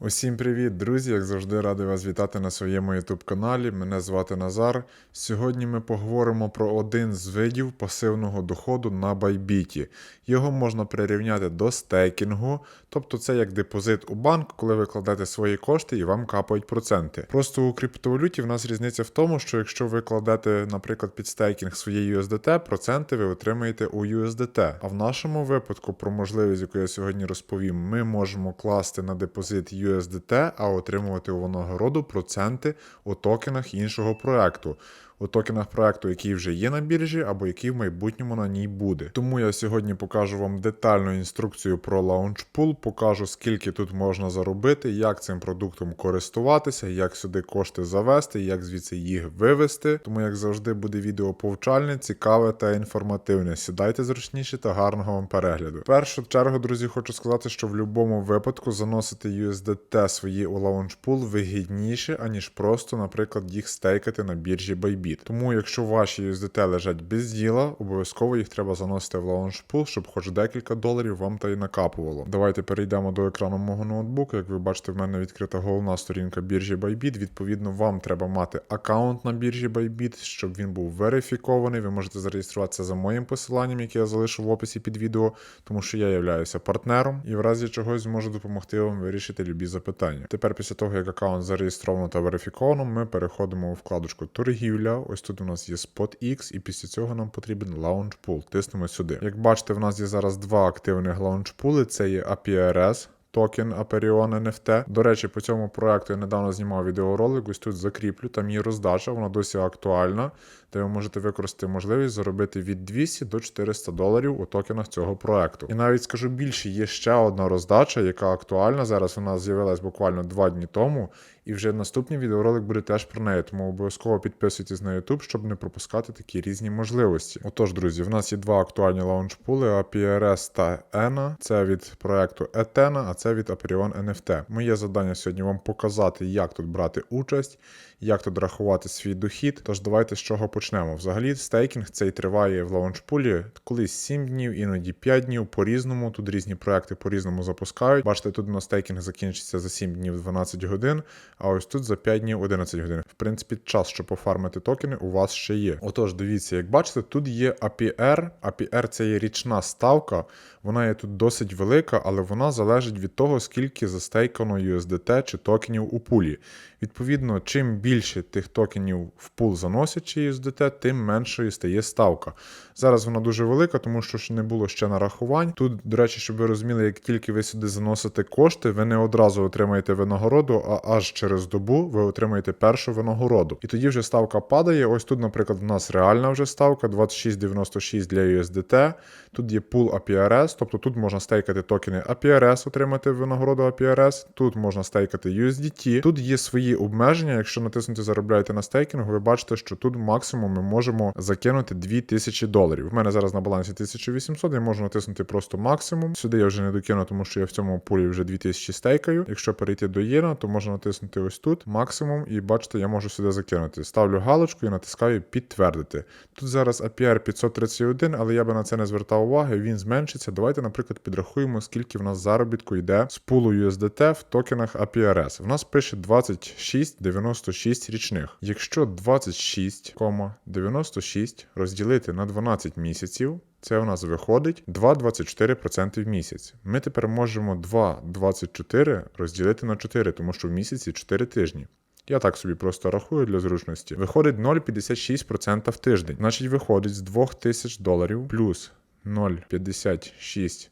Усім привіт, друзі! Як завжди, радий вас вітати на своєму YouTube каналі. Мене звати Назар. Сьогодні ми поговоримо про один з видів пасивного доходу на Байбіті. Його можна прирівняти до стейкінгу, тобто це як депозит у банк, коли ви кладете свої кошти і вам капають проценти. Просто у криптовалюті в нас різниця в тому, що якщо ви кладете, наприклад, під стейкінг свої USDT, проценти ви отримаєте у USDT. А в нашому випадку, про можливість, яку я сьогодні розповім, ми можемо класти на депозит USDT, а отримувати у винагороду проценти у токенах іншого проекту. У токенах проекту, який вже є на біржі, або який в майбутньому на ній буде. Тому я сьогодні покажу вам детальну інструкцію про лаунчпул, покажу скільки тут можна заробити, як цим продуктом користуватися, як сюди кошти завести, як звідси їх вивести. Тому, як завжди, буде відео повчальне, цікаве та інформативне. Сідайте зручніше та гарного вам перегляду. В першу чергу, друзі, хочу сказати, що в будь-якому випадку заносити USDT свої у лаунчпул вигідніше, аніж просто, наприклад, їх стейкати на біржі Bybit. Тому, якщо ваші USDT лежать без діла, обов'язково їх треба заносити в лаунчпул, щоб хоч декілька доларів вам та й накапувало. Давайте перейдемо до екрану мого ноутбука. Як ви бачите, в мене відкрита головна сторінка біржі Bybit. Відповідно, вам треба мати аккаунт на біржі Bybit, щоб він був верифікований. Ви можете зареєструватися за моїм посиланням, яке я залишу в описі під відео, тому що я являюся партнером і в разі чогось зможу допомогти вам вирішити любі запитання. Тепер, після того, як аккаунт зареєстровано та верифіковано, ми переходимо у вкладочку торгівля. Ось тут у нас є SpotX, і після цього нам потрібен Launchpool. Тиснемо сюди. Як бачите, в нас є зараз два активних лаунчпули: це є APRS. Токен Aperion NFT. До речі, по цьому проекту я недавно знімав відеоролик, ось тут закріплю, там є роздача, вона досі актуальна, де ви можете використати можливість заробити від 200 до 400 доларів у токенах цього проекту. І навіть скажу більше, є ще одна роздача, яка актуальна. Зараз вона з'явилась буквально два дні тому. І вже наступний відеоролик буде теж про неї, тому обов'язково підписуйтесь на YouTube, щоб не пропускати такі різні можливості. Отож, друзі, в нас є два актуальні лаунчпули APRS та ENA. Це від проекту Etena, а це від Aperion NFT. Моє завдання сьогодні вам показати, як тут брати участь, як тут рахувати свій дохід. Тож давайте з чого почнемо. Взагалі, стейкінг цей триває в лаунчпулі колись 7 днів, іноді 5 днів по-різному. Тут різні проекти по-різному запускають. Бачите, тут у нас стейкінг закінчиться за 7 днів 12 годин. А ось тут за 5 днів 11 годин. В принципі, час, щоб пофармити токени, у вас ще є. Отож, дивіться, як бачите, тут є APR. APR це є річна ставка. Вона є тут досить велика, але вона залежить від того, скільки застейкано USDT чи токенів у пулі. Відповідно, чим більше тих токенів в пул заносять чи USDT, тим меншою стає ставка. Зараз вона дуже велика, тому що не було ще нарахувань. Тут, до речі, щоб ви розуміли, як тільки ви сюди заносите кошти, ви не одразу отримаєте винагороду, а аж через добу ви отримаєте першу винагороду. І тоді вже ставка падає. Ось тут, наприклад, в нас реальна вже ставка 26,96 для USDT. Тут є пул APRS, тобто тут можна стейкати токени APRS, отримати винагороду APRS. Тут можна стейкати USDT. Тут є свої обмеження. Якщо натиснути заробляєте на стейкінгу, ви бачите, що тут максимум ми можемо закинути 2000 доларів. У мене зараз на балансі 1800, я можу натиснути просто максимум. Сюди я вже не докину, тому що я в цьому пулі вже 2000 стейкаю. Якщо перейти до єна, то можна натиснути ось тут максимум, і бачите, я можу сюди закинути. Ставлю галочку і натискаю підтвердити. Тут зараз APR 531, але я би на це не звертав уваги, він зменшиться. Давайте, наприклад, підрахуємо, скільки в нас заробітку йде з пулу USDT в токенах APRS. В нас пише 26,96 річних. Якщо 26,96 розділити на 12 місяців. Це у нас виходить 2,24% в місяць. Ми тепер можемо 2,24 розділити на 4, тому що в місяці 4 тижні. Я так собі просто рахую для зручності. Виходить 0,56% в тиждень. Значить, виходить з 2000 доларів плюс 0,56%.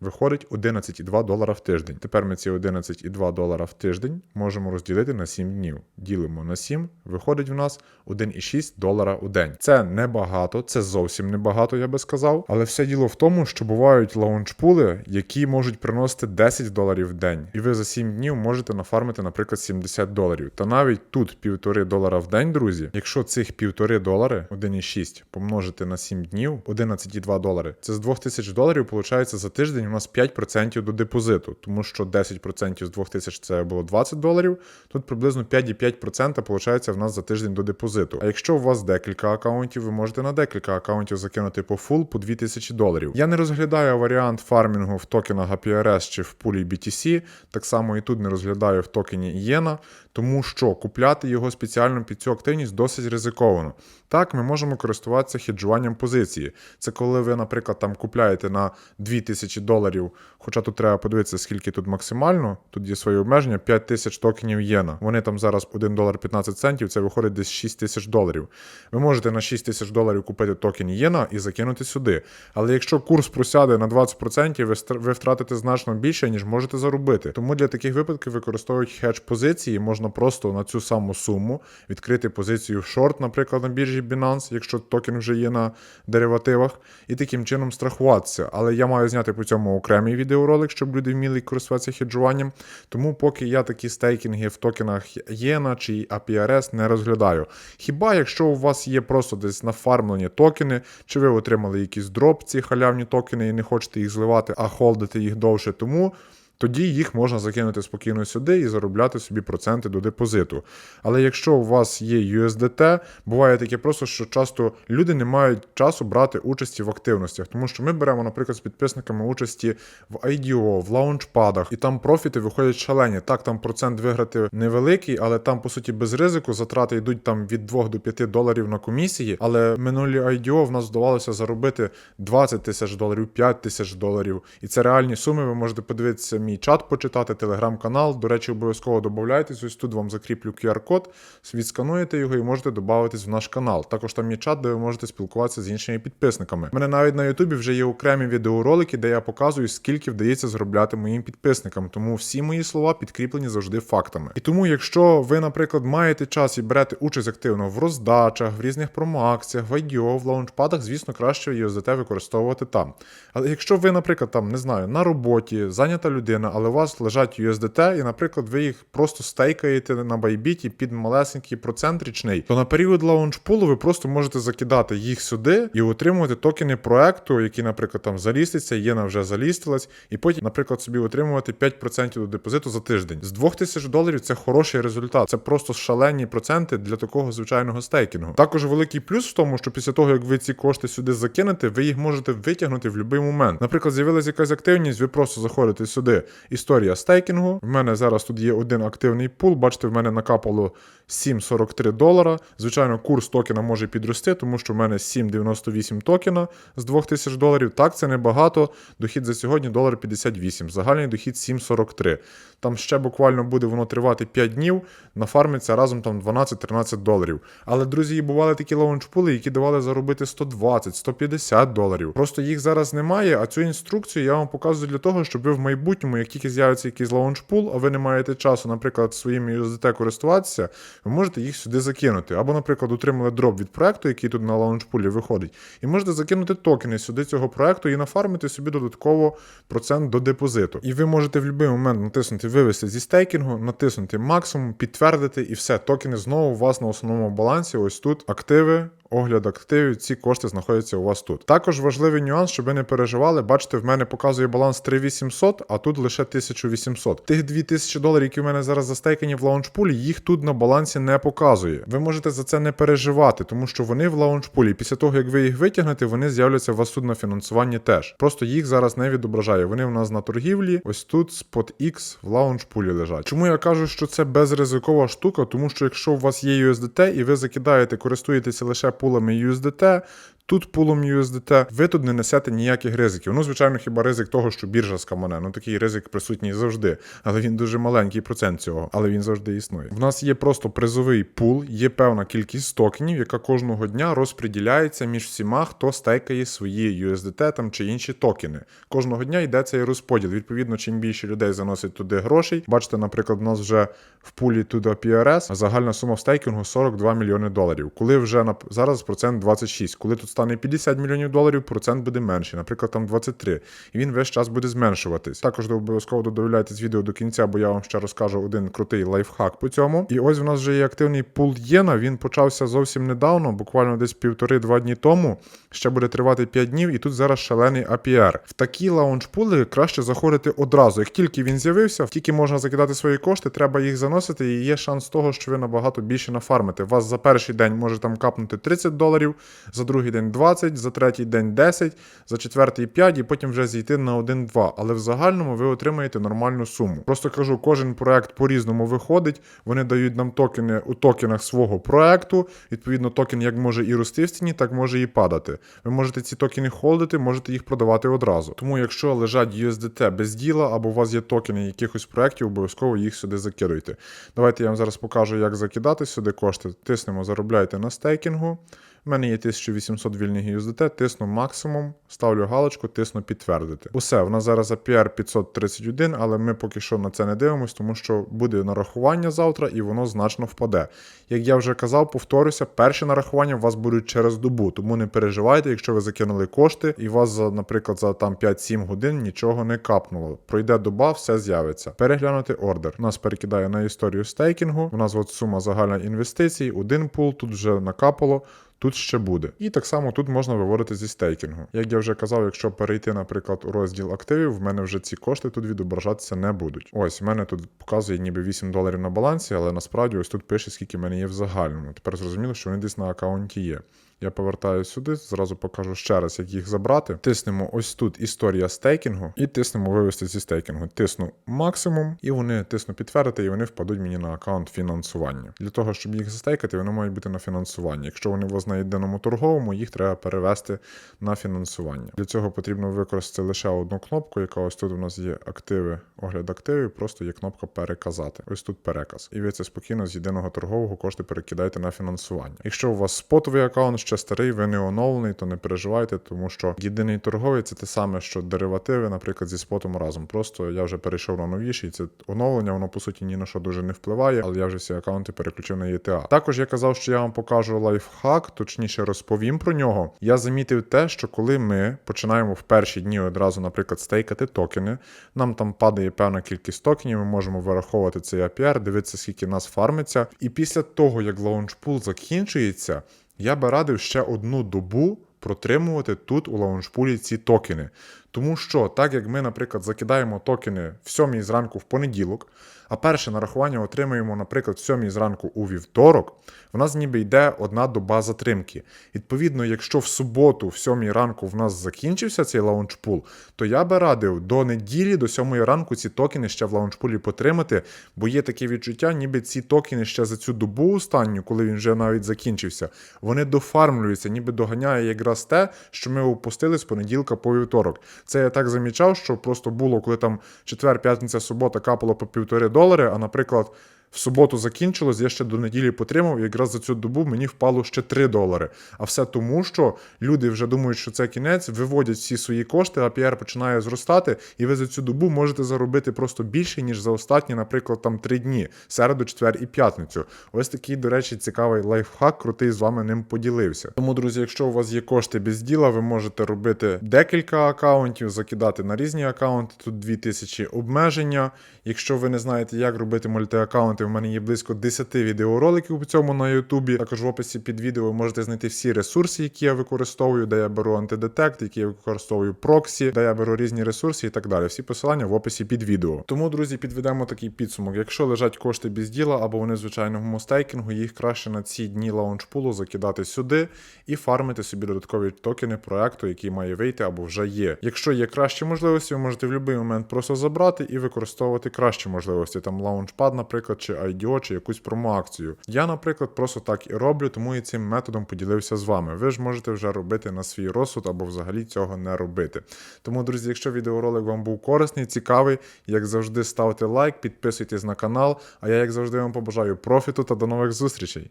Виходить 11,2 долара в тиждень. Тепер ми ці 11,2 долара в тиждень можемо розділити на 7 днів. Ділимо на 7, виходить в нас 1,6 долара у день. Це небагато, це зовсім небагато, я би сказав. Але все діло в тому, що бувають лаунчпули, які можуть приносити 10 доларів в день. І ви за 7 днів можете нафармити, наприклад, 70 доларів. Та навіть тут 1,5 долара в день, друзі. Якщо цих 1,5 долари, 1,6 помножити на 7 днів, 11,2 долари, це з 2000 доларів, виходить, виходить, за тиждень у нас 5% до депозиту, тому що 10% з 2000 це було 20 доларів. Тут приблизно 5,5% виходить в нас за тиждень до депозиту. А якщо у вас декілька акаунтів, ви можете на декілька акаунтів закинути по фул по 2000 доларів. Я не розглядаю варіант фармінгу в токенах APRS чи в пулі BTC. Так само і тут не розглядаю в токені Ієна, тому що купляти його спеціально під цю активність досить ризиковано. Так, ми можемо користуватися хеджуванням позиції. Це коли ви, наприклад, там купляєте на 2000 доларів, хоча тут треба подивитися, скільки тут максимально, тут є свої обмеження, 5000 токенів єна. Вони там зараз 1 долар 15 центів, це виходить десь 6 тисяч доларів. Ви можете на 6 тисяч доларів купити токен єна і закинути сюди. Але якщо курс просяде на 20%, ви, втратите значно більше, ніж можете заробити. Тому для таких випадків використовують хедж позиції, можна просто на цю саму суму відкрити позицію в шорт, наприклад, на біржі Binance, якщо токен вже є на деривативах, і таким чином страхуватися. Але я маю зняти по цьому окремий відеоролик, щоб люди вміли користуватися хеджуванням. Тому поки я такі стейкінги в токенах Єна чи APRS не розглядаю. Хіба якщо у вас є просто десь нафармлені токени, чи ви отримали якийсь дроп ці халявні токени і не хочете їх зливати, а холдити їх довше, тому. Тоді їх можна закинути спокійно сюди і заробляти собі проценти до депозиту. Але якщо у вас є USDT, буває таке просто, що часто люди не мають часу брати участі в активностях, тому що ми беремо, наприклад, з підписниками участі в IDO, в лаунчпадах, і там профіти виходять шалені. Так, там процент виграти невеликий, але там, по суті, без ризику затрати йдуть там від 2 до 5 доларів на комісії. Але минулі IDO в нас вдавалося заробити 20 тисяч доларів, 5 тисяч доларів. І це реальні суми. Ви можете подивитися мій чат, почитати, телеграм-канал. До речі, обов'язково додавайтесь. Ось тут вам закріплю QR-код, відскануєте його і можете додатись в наш канал. Також там є чат, де ви можете спілкуватися з іншими підписниками. У мене навіть на Ютубі вже є окремі відеоролики, де я показую, скільки вдається заробляти моїм підписникам. Тому всі мої слова підкріплені завжди фактами. І тому, якщо ви, наприклад, маєте час і берете участь активно в роздачах, в різних промоакціях, в IDO, в лаунчпадах, звісно, краще USDT використовувати там. Але якщо ви, наприклад, там не знаю, на роботі, зайнята людина, але у вас лежать USDT, і, наприклад, ви їх просто стейкаєте на байбіті під малесенький процент річний, то на період лаунчпулу ви просто можете закидати їх сюди і отримувати токени проекту, які, наприклад, там заліститься, єна вже залістилась, і потім, наприклад, собі отримувати 5% до депозиту за тиждень. З 2000 доларів це хороший результат. Це просто шалені проценти для такого звичайного стейкінгу. Також великий плюс в тому, що після того, як ви ці кошти сюди закинете, ви їх можете витягнути в будь-який момент. Наприклад, з'явилася якась активність, ви просто заходите сюди. Історія стейкінгу. В мене зараз тут є один активний пул. Бачите, в мене накапало 7,43 долара. Звичайно, курс токена може підрости, тому що в мене 7,98 токена з 2000 доларів. Так, це небагато. Дохід за сьогодні долар 58. Загальний дохід 7,43. Там ще буквально буде воно тривати 5 днів, нафармиться разом там 12-13 доларів. Але, друзі, бували такі лаунчпули, які давали заробити 120-150 доларів. Просто їх зараз немає, а цю інструкцію я вам показую для того, щоб ви в майбутньому, як тільки з'явиться якийсь лаунчпул, а ви не маєте часу, наприклад, своїми USDT користуватися, ви можете їх сюди закинути. Або, наприклад, отримали дроп від проекту, який тут на лаунчпулі виходить, і можете закинути токени сюди цього проекту і нафармити собі додатково процент до депозиту. І ви можете в будь-який момент натиснути вивести зі стейкінгу, натиснути максимум, підтвердити, і все, токени знову у вас на основному балансі. Ось тут активи. Огляд активів, ці кошти знаходяться у вас тут. Також важливий нюанс, щоб ви не переживали. Бачите, в мене показує баланс 3800, а тут лише 1800. Тих 2000 доларів, які в мене зараз застейкані в лаунчпулі, їх тут на балансі не показує. Ви можете за це не переживати, тому що вони в лаунчпулі. Після того, як ви їх витягнете, вони з'являться у вас тут на фінансуванні теж. Просто їх зараз не відображає. Вони в нас на торгівлі. Ось тут Spot X в лаунчпулі лежать. Чому я кажу, що це безризикова штука? Тому що якщо у вас є USDT і ви закидаєте, користуєтеся лише пулами USDT, Тут пулом USDT, ви тут не несете ніяких ризиків. Ну, звичайно, хіба ризик того, що біржа скамане. Ну такий ризик присутній завжди, але він дуже маленький процент цього, але він завжди існує. В нас є просто призовий пул, є певна кількість токенів, яка кожного дня розподіляється між всіма, хто стейкає свої USDT там чи інші токени. Кожного дня йде цей розподіл. Відповідно, чим більше людей заносить туди грошей. Бачите, наприклад, у нас вже в пулі туди PRS загальна сума стейкінгу 42 мільйони доларів. Коли вже на зараз процент 26, коли тут стане 50 мільйонів доларів, процент буде менший, наприклад, там 23. І він весь час буде зменшуватись. Також обов'язково додивляйтесь відео до кінця, бо я вам ще розкажу один крутий лайфхак по цьому. І ось в нас вже є активний пул Єна. Він почався зовсім недавно, буквально десь півтори-два дні тому. Ще буде тривати 5 днів, і тут зараз шалений APR. В такі лаунж-пули краще заходити одразу. Як тільки він з'явився, тільки можна закидати свої кошти, треба їх заносити, і є шанс того, що ви набагато більше нафармите. Вас за перший день може там капнути 30 доларів, за другий день 20, за третій день 10, за четвертий 5, і потім вже зійти на 1-2. Але в загальному ви отримаєте нормальну суму. Просто кажу, кожен проект по-різному виходить. Вони дають нам токени у токенах свого проекту. Відповідно, токен як може і рости в ціні, так може і падати. Ви можете ці токени холдити, можете їх продавати одразу. Тому, якщо лежать USDT без діла, або у вас є токени якихось проєктів, обов'язково їх сюди закидуйте. Давайте я вам зараз покажу, як закидати сюди кошти. Тиснемо, заробляйте на стейкінгу. У мене є 1800 вільних USDT, тисну максимум, ставлю галочку, тисну підтвердити. Усе, в нас зараз APR 531, але ми поки що на це не дивимося, тому що буде нарахування завтра і воно значно впаде. Як я вже казав, повторюся, перші нарахування у вас будуть через добу, тому не переживайте, якщо ви закинули кошти, і вас, наприклад, за там 5-7 годин нічого не капнуло. Пройде доба, все з'явиться. Переглянути ордер. Нас перекидає на історію стейкінгу. У нас от сума загальна інвестицій, один пул, тут вже накапало. Тут ще буде. І так само тут можна виводити зі стейкінгу. Як я вже казав, якщо перейти, наприклад, у розділ активів, в мене вже ці кошти тут відображатися не будуть. Ось, в мене тут показує ніби 8 доларів на балансі, але насправді ось тут пише, скільки в мене є в загальному. Тепер зрозуміло, що вони десь на аккаунті є. Я повертаю сюди, зразу покажу ще раз, як їх забрати. Тиснемо ось тут історія стейкінгу і тиснемо вивести зі стейкінгу. Тисну максимум, і вони тисну підтвердити, і вони впадуть мені на аккаунт фінансування. Для того, щоб їх застейкати, вони мають бути на фінансуванні. Якщо вони на єдиному торговому, їх треба перевести на фінансування. Для цього потрібно використати лише одну кнопку, яка ось тут у нас є активи, огляд активів, просто є кнопка переказати. Ось тут переказ. І ви це спокійно з єдиного торгового кошти перекидаєте на фінансування. Якщо у вас спотовий аккаунт, ще старий, ви не оновлений, то не переживайте, тому що єдиний торговий це те саме, що деривативи, наприклад, зі спотом разом. Просто я вже перейшов на новіший. Це оновлення, воно по суті ні на що дуже не впливає, але я вже всі аккаунти переключив на ETA. Також я казав, що я вам покажу лайфхак, точніше розповім про нього. Я замітив те, що коли ми починаємо в перші дні одразу, наприклад, стейкати токени, нам там падає певна кількість токенів, ми можемо вираховувати цей APR, дивитися, скільки нас фармиться. І після того, як лаунчпул закінчується, я би радив ще одну добу протримувати тут у лаунчпулі ці токени. Тому що, так як ми, наприклад, закидаємо токени в 7 зранку в понеділок, а перше нарахування отримуємо, наприклад, в 7 зранку у вівторок, в нас ніби йде одна доба затримки. Відповідно, якщо в суботу, в 7 ранку в нас закінчився цей лаунчпул, то я би радив до неділі, до 7 ранку ці токени ще в лаунчпулі потримати, бо є таке відчуття, ніби ці токени ще за цю добу останню, коли він вже навіть закінчився, вони дофармлюються, ніби доганяє якраз те, що ми опустили з понеділка по вівторок. Це я так замічав, що просто було, коли там четвер, п'ятниця, субота капало по півтори долари, а наприклад. В суботу закінчилось, я ще до неділі потримав, і якраз за цю добу мені впало ще 3 долари. А все тому, що люди вже думають, що це кінець, виводять всі свої кошти, APR починає зростати, і ви за цю добу можете заробити просто більше, ніж за останні, наприклад, там 3 дні середу, четвер і п'ятницю. Ось такий, до речі, цікавий лайфхак, крутий з вами ним поділився. Тому, друзі, якщо у вас є кошти без діла, ви можете робити декілька акаунтів, закидати на різні акаунти. Тут 2000 обмеження. Якщо ви не знаєте, як робити мультиакаунти, в мене є близько 10 відеороликів по цьому на Ютубі. Також в описі під відео ви можете знайти всі ресурси, які я використовую, де я беру антидетект, які я використовую проксі, де я беру різні ресурси і так далі. Всі посилання в описі під відео. Тому, друзі, підведемо такий підсумок. Якщо лежать кошти без діла або вони в звичайному стейкінгу, їх краще на ці дні лаунчпулу закидати сюди і фармити собі додаткові токени проекту, який має вийти або вже є. Якщо є кращі можливості, ви можете в будь-який момент просто забрати і використовувати кращі можливості. Там лаунчпад, наприклад, чи IDO, чи якусь промоакцію. Я, наприклад, просто так і роблю, тому і цим методом поділився з вами. Ви ж можете вже робити на свій розсуд або взагалі цього не робити. Тому, друзі, якщо відеоролик вам був корисний, цікавий, як завжди, ставте лайк, підписуйтесь на канал. А я, як завжди, вам побажаю профіту та до нових зустрічей.